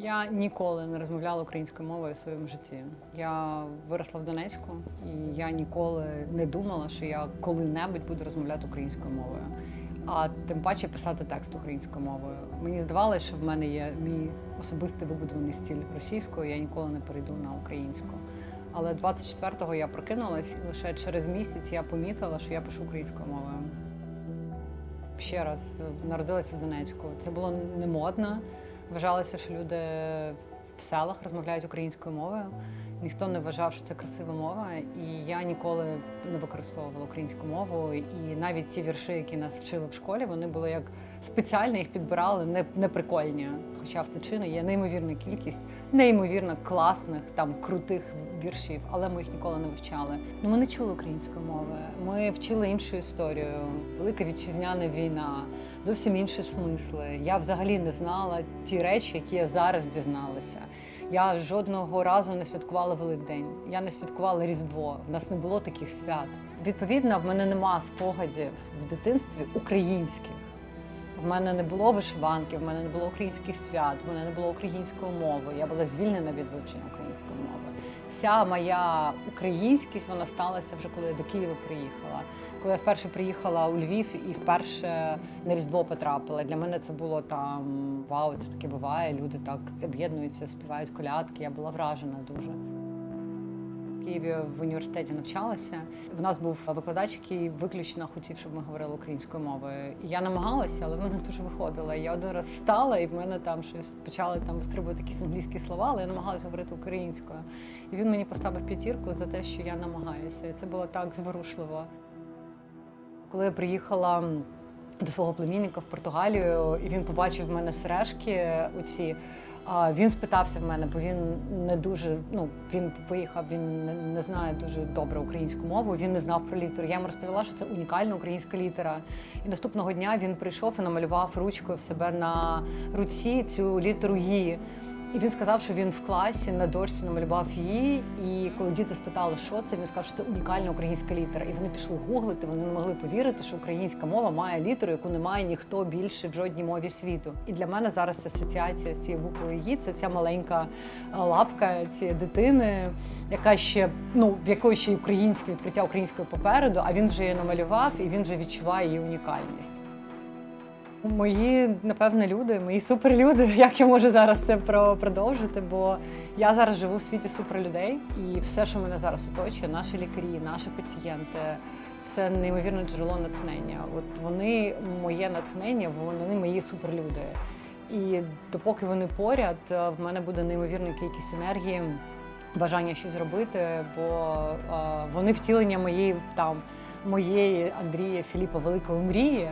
Я ніколи не розмовляла українською мовою в своєму житті. Я виросла в Донецьку, і я ніколи не думала, що я коли-небудь буду розмовляти українською мовою. А тим паче писати текст українською мовою. Мені здавалося, що в мене є мій особистий вибудований стиль російською, я ніколи не перейду на українську. Але 24-го я прокинулась, і лише через місяць я помітила, що я пишу українською мовою. Ще раз народилася в Донецьку. Це було не модно. Вважалося, що люди в селах розмовляють українською мовою. Ніхто не вважав, що це красива мова, і я ніколи не використовувала українську мову. І навіть ті вірші, які нас вчили в школі, вони були як спеціально їх підбирали, не, не прикольні. Хоча в Тичини є неймовірна кількість, неймовірно класних, там крутих віршів, але ми їх ніколи не вивчали. Ну, ми не чули української мови. Ми вчили іншу історію. Велика вітчизняна війна, зовсім інші смисли. Я взагалі не знала ті речі, які я зараз дізналася. Я жодного разу не святкувала Великдень. Я не святкувала Різдво. В нас не було таких свят. Відповідно, в мене нема спогадів в дитинстві українських. В мене не було вишиванки, в мене не було українських свят, в мене не було української мови. Я була звільнена від вивчення української мови. Вся моя українськість вона сталася вже коли я до Києва приїхала. Коли я вперше приїхала у Львів і вперше на Різдво потрапила. Для мене це було там вау, це таке буває. Люди так об'єднуються, співають колядки. Я була вражена дуже. Києві в університеті навчалася. В нас був викладач, який виключно хотів, щоб ми говорили українською мовою. Я намагалася, але в мене дуже виходило. Я один раз встала, і в мене там щось почали там вистрибувати якісь англійські слова, але я намагалася говорити українською. І він мені поставив п'ятірку за те, що я намагаюся. І це було так зворушливо. Коли я приїхала до свого племінника в Португалію, і він побачив в мене сережки оці. Він спитався в мене, бо він не дуже. Ну він виїхав, він не, не знає дуже добре українську мову. Він не знав про літеру. Я йому розповіла, що це унікальна українська літера. І наступного дня він прийшов і намалював ручкою в себе на руці цю літеру «Ї». І він сказав, що він в класі на дошці намалював її. І коли діти спитали, що це, він сказав, що це унікальна українська літера. І вони пішли гуглити. Вони не могли повірити, що українська мова має літеру, яку не має ніхто більше в жодній мові світу. І для мене зараз асоціація з цією буквою «Ї» – це ця маленька е, лапка цієї дитини, яка ще ну в якої ще й українське відкриття української попереду. А він вже її намалював і він вже відчуває її унікальність. Мої, напевне, люди, мої суперлюди. Як я можу зараз це про- продовжити? Бо я зараз живу в світі суперлюдей, і все, що мене зараз оточує, наші лікарі, наші пацієнти, це неймовірне джерело натхнення. От вони моє натхнення, вони мої суперлюди. І допоки вони поряд, е, в мене буде неймовірна кількість енергії, бажання щось зробити, бо е, вони втілення моєї там моєї Андрія Філіпа великої мрії.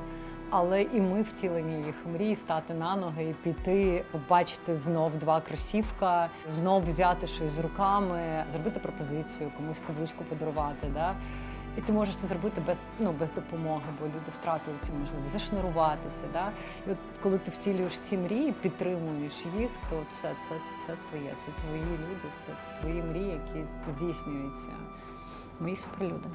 Але і ми втілені їх мрії стати на ноги і піти, побачити знов два кросівка, знов взяти щось з руками, зробити пропозицію, комусь каблучку подарувати. Да? І ти можеш це зробити без, ну, без допомоги, бо люди втратили цю можливість зашнуруватися. Да? І от коли ти втілюєш ці мрії, підтримуєш їх, то все це, це твоє, це твої люди, це твої мрії, які здійснюються. Мої суперлюди.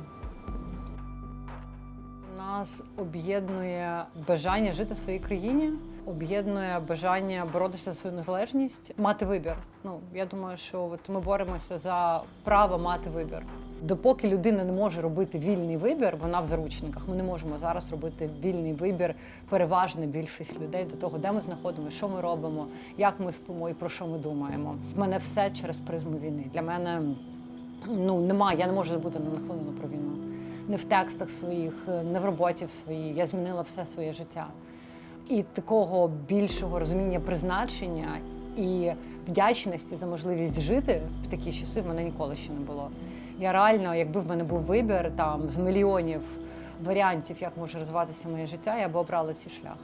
Нас об'єднує бажання жити в своїй країні, об'єднує бажання боротися за свою незалежність, мати вибір. Ну я думаю, що от ми боремося за право мати вибір. Допоки людина не може робити вільний вибір, вона в заручниках. Ми не можемо зараз робити вільний вибір. Переважна більшість людей до того, де ми знаходимося, що ми робимо, як ми спимо і про що ми думаємо. В мене все через призму війни. Для мене ну немає, я не можу забути на хвилину про війну не в текстах своїх, не в роботі в своїй. Я змінила все своє життя. І такого більшого розуміння призначення і вдячності за можливість жити в такі часи в мене ніколи ще не було. Я реально, якби в мене був вибір там з мільйонів варіантів, як може розвиватися моє життя, я б обрала цей шлях.